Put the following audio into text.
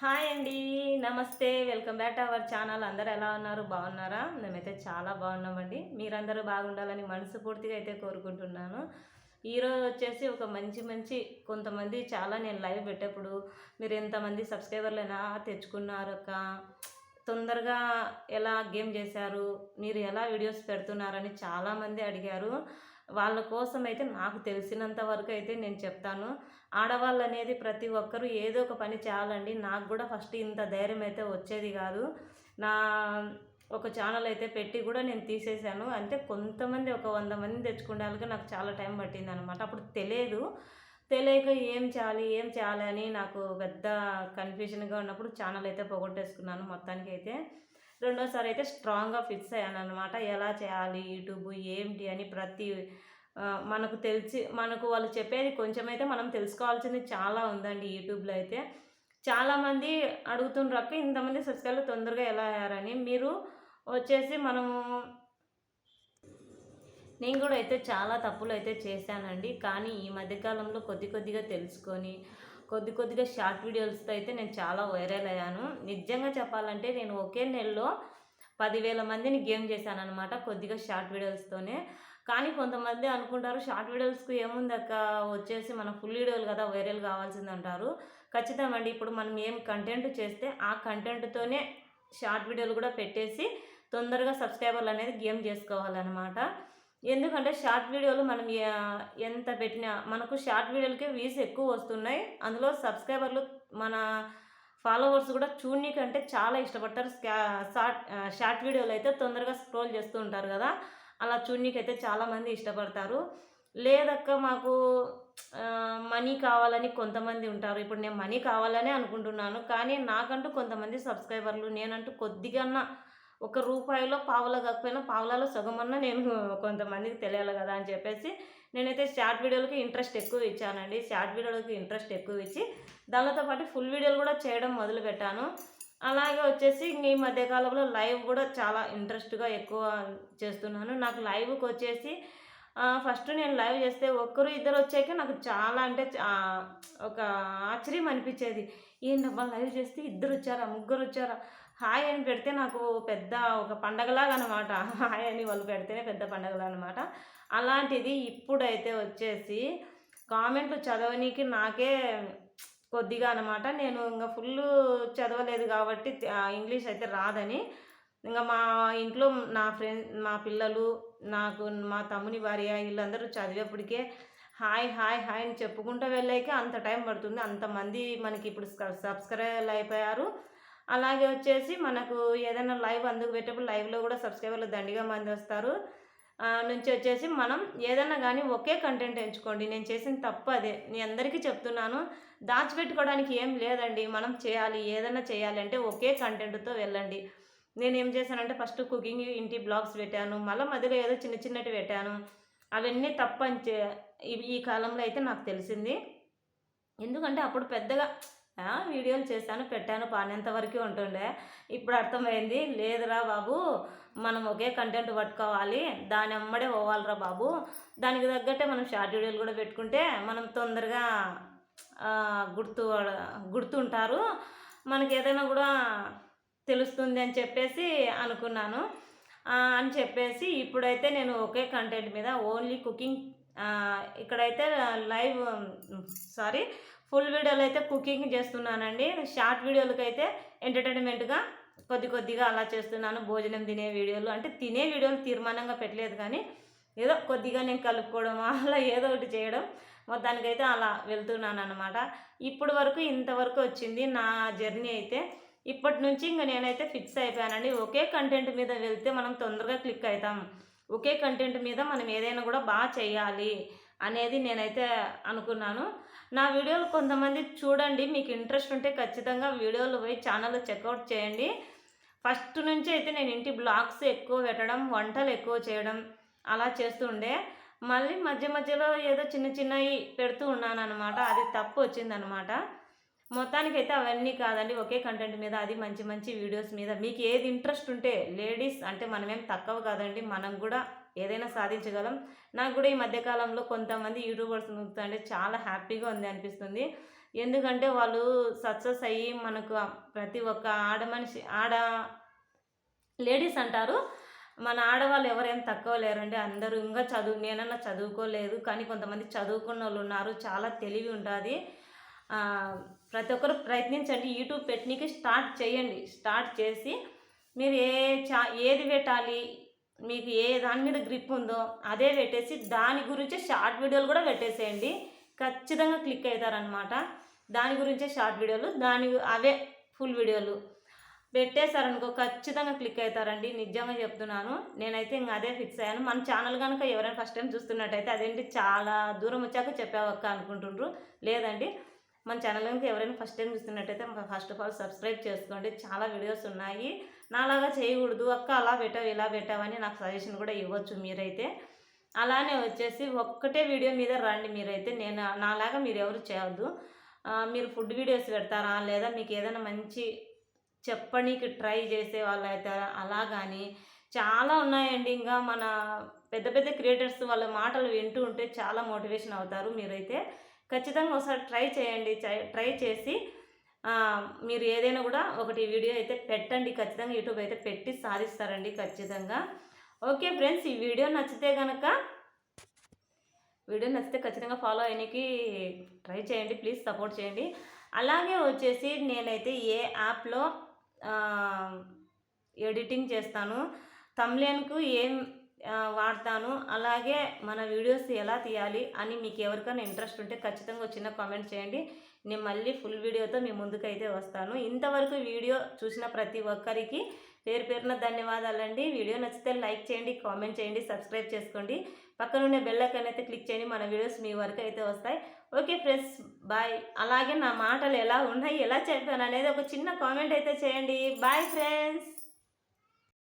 Hi అండి నమస్తే welcome back to our channel. అందరూ ఎలా ఉన్నారు? బాగున్నారా? మేమైతే చాలా బాగున్నామండి. మీరందరూ బాగుండాలని మనస్ఫూర్తిగా అయితే కోరుకుంటున్నాను. ఈరోజు వచ్చేసి ఒక మంచి మంచి కొంతమంది చాలా నేను లైవ్ పెట్టేప్పుడు మీరు ఎంతమంది సబ్స్క్రైబర్లైనా తెచ్చుకున్నారు అక్క? తొందరగా ఎలా గేమ్ చేశారు? మీరు ఎలా వీడియోస్ పెడుతున్నారని చాలామంది అడిగారు. వాళ్ళ కోసం అయితే నాకు తెలిసినంత వరకు అయితే నేను చెప్తాను. ఆడవాళ్ళు అనేది ప్రతి ఒక్కరూ ఏదో ఒక పని చేయాలండి. నాకు కూడా ఫస్ట్ ఇంత ధైర్యం అయితే వచ్చేది కాదు. నా ఒక ఛానల్ అయితే పెట్టి కూడా నేను తీసేశాను. అంటే కొంతమంది ఒక వంద మంది తెచ్చుకునేందుకు నాకు చాలా టైం పట్టింది అనమాట అప్పుడు తెలియదు. తెలియక ఏం చేయాలి ఏం చేయాలి అని నాకు పెద్ద కన్ఫ్యూషన్గా ఉన్నప్పుడు ఛానల్ అయితే పోగొట్టేసుకున్నాను మొత్తానికి అయితే రెండోసారి అయితే స్ట్రాంగ్గా ఫిక్స్ అయ్యాను అనమాట ఎలా చేయాలి యూట్యూబ్ ఏంటి అని ప్రతి మనకు తెలిసి మనకు వాళ్ళు చెప్పేది కొంచెం అయితే మనం తెలుసుకోవాల్సింది చాలా ఉందండి యూట్యూబ్లో అయితే. చాలామంది అడుగుతుండ్రు అక్క ఇంతమంది సబ్స్క్రైబర్లు తొందరగా ఎలా అయ్యారని? మీరు వచ్చేసి మనము నేను కూడా అయితే చాలా తప్పులు అయితే చేశానండి. కానీ ఈ మధ్యకాలంలో కొద్ది కొద్దిగా తెలుసుకొని కొద్ది కొద్దిగా షార్ట్ వీడియోస్తో అయితే నేను చాలా వైరల్ అయ్యాను. నిజంగా చెప్పాలంటే నేను ఒకే నెలలో పదివేల మందిని గేమ్ చేశాను అనమాట కొద్దిగా షార్ట్ వీడియోస్తోనే. కానీ కొంతమంది అనుకుంటారు షార్ట్ వీడియోస్కు ఏముందక్క? వచ్చేసి మన ఫుల్ వీడియోలు కదా వైరల్ కావాల్సింది అంటారు ఖచ్చితమండి అండి ఇప్పుడు మనం ఏం కంటెంట్ చేస్తే ఆ కంటెంట్తోనే షార్ట్ వీడియోలు కూడా పెట్టేసి తొందరగా సబ్స్క్రైబర్లు అనేది గేమ్ చేసుకోవాలన్నమాట. ఎందుకంటే షార్ట్ వీడియోలు మనం ఎంత పెట్టినా మనకు షార్ట్ వీడియోలకే వ్యూస్ ఎక్కువ వస్తున్నాయి. అందులో సబ్స్క్రైబర్లు మన ఫాలోవర్స్ కూడా చూడనీకంటే చాలా ఇష్టపడతారు. స్కా- షార్ట్ షార్ట్ వీడియోలు అయితే తొందరగా స్క్రోల్ చేస్తూ ఉంటారు కదా. అలా చూడనీకైతే చాలామంది ఇష్టపడతారు. లేదక్క మాకు మనీ కావాలని కొంతమంది ఉంటారు. ఇప్పుడు నేను మనీ కావాలనే అనుకుంటున్నాను. కానీ నాకంటూ కొంతమంది సబ్స్క్రైబర్లు నేనంటూ కొద్దిగా ఒక రూపాయిలో పావులా కాకపోయినా పావులలో సగమన్నా నేను కొంతమందికి తెలియాలి కదా అని చెప్పేసి నేనైతే షార్ట్ వీడియోలకి ఇంట్రెస్ట్ ఎక్కువ ఇచ్చానండి. షార్ట్ వీడియోలకి ఇంట్రెస్ట్ ఎక్కువ ఇచ్చి దానితో పాటు ఫుల్ వీడియోలు కూడా చేయడం మొదలుపెట్టాను అలాగే వచ్చేసి ఇంక ఈ మధ్యకాలంలో లైవ్ కూడా చాలా ఇంట్రెస్ట్గా ఎక్కువ చేస్తున్నాను. నాకు లైవ్కి వచ్చేసి ఫస్ట్ నేను లైవ్ చేస్తే ఒక్కరు ఇద్దరు వచ్చాక నాకు చాలా అంటే ఒక ఆశ్చర్యం అనిపించేది. ఏంటబ్బా లైవ్ చేస్తే ఇద్దరు వచ్చారా ముగ్గురు వచ్చారా? హాయ్ అని పెడితే నాకు పెద్ద ఒక పండగలాగా అనమాట హాయ్ అని వాళ్ళు పెడితేనే పెద్ద పండగలా అనమాట అలాంటిది ఇప్పుడైతే వచ్చేసి కామెంట్లు చదవనీకి నాకే కొద్దిగా అనమాట. నేను ఇంకా ఫుల్ చదవలేదు కాబట్టి ఇంగ్లీష్ అయితే రాదని. ఇంకా మా ఇంట్లో నా ఫ్రెండ్ మా పిల్లలు నాకు మా తమ్ముని భార్య వీళ్ళందరూ చదివేప్పటికే హాయ్ హాయ్ హాయ్ అని చెప్పుకుంటూ వెళ్ళాక అంత టైం పడుతుంది. అంతమంది మనకి ఇప్పుడు సబ్స్క్రైబ్ అయిపోయారు. అలాగే వచ్చేసి మనకు ఏదైనా లైవ్ అందుకు పెట్టేప్పుడు లైవ్లో కూడా సబ్స్క్రైబర్లు దండిగా మంది వస్తారు. నుంచి వచ్చేసి మనం ఏదైనా కానీ ఒకే కంటెంట్ ఎంచుకోండి. నేను చేసిన తప్పు అదే. నేను అందరికీ చెప్తున్నాను. దాచిపెట్టుకోవడానికి ఏం లేదండి. మనం చేయాలి ఏదైనా చేయాలి అంటే ఒకే కంటెంట్తో వెళ్ళండి. నేను ఏం చేశానంటే ఫస్ట్ కుకింగ్ ఇంటి బ్లాగ్స్ పెట్టాను. మళ్ళీ మధ్యలో ఏదో చిన్న చిన్నటి పెట్టాను. అవన్నీ తప్పని ఈ- కాలంలో అయితే నాకు తెలిసింది. ఎందుకంటే అప్పుడు పెద్దగా వీడియోలు చేశాను పెట్టాను పానేంత వరకు ఉంటుండే. ఇప్పుడు అర్థమైంది. లేదురా బాబు మనం ఒకే కంటెంట్ పట్టుకోవాలి. దాని అమ్మడే పోవాలిరా బాబు. దానికి తగ్గట్టే మనం షార్ట్ వీడియోలు కూడా పెట్టుకుంటే మనం తొందరగా గుర్తు గుర్తుంటారు. మనకి ఏదైనా కూడా తెలుస్తుంది అని చెప్పేసి అనుకున్నాను. అని చెప్పేసి ఇప్పుడైతే నేను ఒకే కంటెంట్ మీద ఓన్లీ కుకింగ్ ఇక్కడైతే లైవ్ సారీ ఫుల్ వీడియోలు అయితే కుకింగ్ చేస్తున్నానండి. షార్ట్ వీడియోలకి అయితే ఎంటర్టైన్మెంట్గా కొద్ది కొద్దిగా అలా చేస్తున్నాను. భోజనం తినే వీడియోలు అంటే తినే వీడియోలు తీర్మానంగా పెట్టలేదు కానీ ఏదో కొద్దిగా నేను కలుపుకోవడం అలా ఏదో ఒకటి చేయడం మొత్తానికైతే అలా వెళ్తున్నాను అనమాట ఇప్పుడు వరకు ఇంతవరకు వచ్చింది నా జర్నీ అయితే. ఇప్పటి నుంచి ఇంకా నేనైతే ఫిక్స్ అయిపోయానండి. ఒకే కంటెంట్ మీద వెళ్తే మనం తొందరగా క్లిక్ అవుతాం. ఒకే కంటెంట్ మీద మనం ఏదైనా కూడా బాగా చేయాలి. అనేది నేనైతే అనుకున్నాను. నా వీడియోలు కొంతమంది చూడండి మీకు ఇంట్రెస్ట్ ఉంటే ఖచ్చితంగా వీడియోలు పోయి ఛానల్ చెక్అవుట్ చేయండి. ఫస్ట్ నుంచి అయితే నేను ఇంటి బ్లాగ్స్ ఎక్కువ పెట్టడం వంటలు ఎక్కువ చేయడం అలా చేస్తుండే. మళ్ళీ మధ్య మధ్యలో ఏదో చిన్న చిన్నవి పెడుతూ ఉన్నాను అనమాట అది తప్పు వచ్చిందనమాట మొత్తానికి అయితే అవన్నీ కాదండి ఒకే కంటెంట్ మీద అది మంచి మంచి వీడియోస్ మీద. మీకు ఏది ఇంట్రెస్ట్ ఉంటే లేడీస్ అంటే మనమేం తక్కువ కాదండి మనం కూడా ఏదైనా సాధించగలం. నాకు కూడా ఈ మధ్యకాలంలో కొంతమంది యూట్యూబర్స్ అంటే చాలా హ్యాపీగా ఉంది అనిపిస్తుంది. ఎందుకంటే వాళ్ళు సక్సెస్ అయ్యి మనకు ప్రతి ఒక్క ఆడ మనిషి ఆడ లేడీస్ అంటారు. మన ఆడవాళ్ళు ఎవరేం తక్కువ లేరండి. అందరూ ఇంకా చదువు నేనన్నా చదువుకోలేదు. కానీ కొంతమంది చదువుకున్న వాళ్ళు ఉన్నారు. చాలా తెలివి ఉంటుంది ప్రతి ఒక్కరు ప్రయత్నించండి. యూట్యూబ్ పెట్టనీకి స్టార్ట్ చేయండి. స్టార్ట్ చేసి మీరు ఏ చా ఏది పెట్టాలి మీకు ఏ దాని మీద గ్రిప్ ఉందో అదే పెట్టేసి దాని గురించే షార్ట్ వీడియోలు కూడా పెట్టేసేయండి. ఖచ్చితంగా క్లిక్ అవుతారనమాట దాని గురించే షార్ట్ వీడియోలు దాని అవే ఫుల్ వీడియోలు పెట్టేశారనుకో ఖచ్చితంగా క్లిక్ అవుతారండి. నిజంగా చెప్తున్నాను. నేనైతే ఇంకా అదే ఫిక్స్ అయ్యాను. మన ఛానల్ కనుక ఎవరైనా ఫస్ట్ టైం చూస్తున్నట్టయితే అదేంటి? చాలా దూరం వచ్చాక చెప్పావక్క అనుకుంటుండ్రు. లేదండి. మన ఛానల్ కనుక ఎవరైనా ఫస్ట్ టైం చూస్తున్నట్టయితే ఫస్ట్ ఆఫ్ ఆల్ సబ్స్క్రైబ్ చేసుకోండి. చాలా వీడియోస్ ఉన్నాయి. నాలాగా చేయకూడదు. అక్క అలా పెట్టావు ఇలా పెట్టావని నాకు సజెషన్ కూడా ఇవ్వచ్చు మీరైతే. అలానే వచ్చేసి ఒక్కటే వీడియో మీద రండి మీరైతే. నేను నాలాగా మీరు ఎవరు చేయవద్దు మీరు ఫుడ్ వీడియోస్ పెడతారా? లేదా మీకు ఏదైనా మంచి చెప్పనీకి ట్రై చేసే వాళ్ళు అవుతారా అలా కానీ చాలా ఉన్నాయండి. ఇంకా మన పెద్ద పెద్ద క్రియేటర్స్ వాళ్ళ మాటలు వింటూ ఉంటే చాలా మోటివేషన్ అవుతారు మీరైతే. ఖచ్చితంగా ఒకసారి ట్రై చేయండి ట్రై చేసి మీరు ఏదైనా కూడా ఒకటి వీడియో అయితే పెట్టండి ఖచ్చితంగా యూట్యూబ్ అయితే పెట్టి సాధిస్తారండి ఖచ్చితంగా. ఓకే ఫ్రెండ్స్ ఈ వీడియో నచ్చితే కనుక వీడియో నచ్చితే ఖచ్చితంగా ఫాలో అయ్యకి ట్రై చేయండి ప్లీజ్ సపోర్ట్ చేయండి. అలాగే వచ్చేసి నేనైతే ఏ యాప్లో ఎడిటింగ్ చేస్తాను. తమ్లేన్కు ఏం వాడతాను. అలాగే మన వీడియోస్ ఎలా తీయాలి అని మీకు ఎవరికైనా ఇంట్రెస్ట్ ఉంటే ఖచ్చితంగా చిన్న కామెంట్ చేయండి. నేను మళ్ళీ ఫుల్ వీడియోతో మీ ముందుకైతే వస్తాను. ఇంతవరకు వీడియో చూసిన ప్రతి ఒక్కరికి పేరు పేరున ధన్యవాదాలండి. వీడియో నచ్చితే లైక్ చేయండి కామెంట్ చేయండి సబ్స్క్రైబ్ చేసుకోండి. పక్కనుండే బెల్లైకన్ అయితే క్లిక్ చేయండి మన వీడియోస్ మీ వరకు అయితే వస్తాయి. Okay friends bye. అలాగే నా మాటలు ఎలా ఉన్నాయి ఎలా చెప్పాను అనేది ఒక చిన్న కామెంట్ అయితే చేయండి. Bye friends.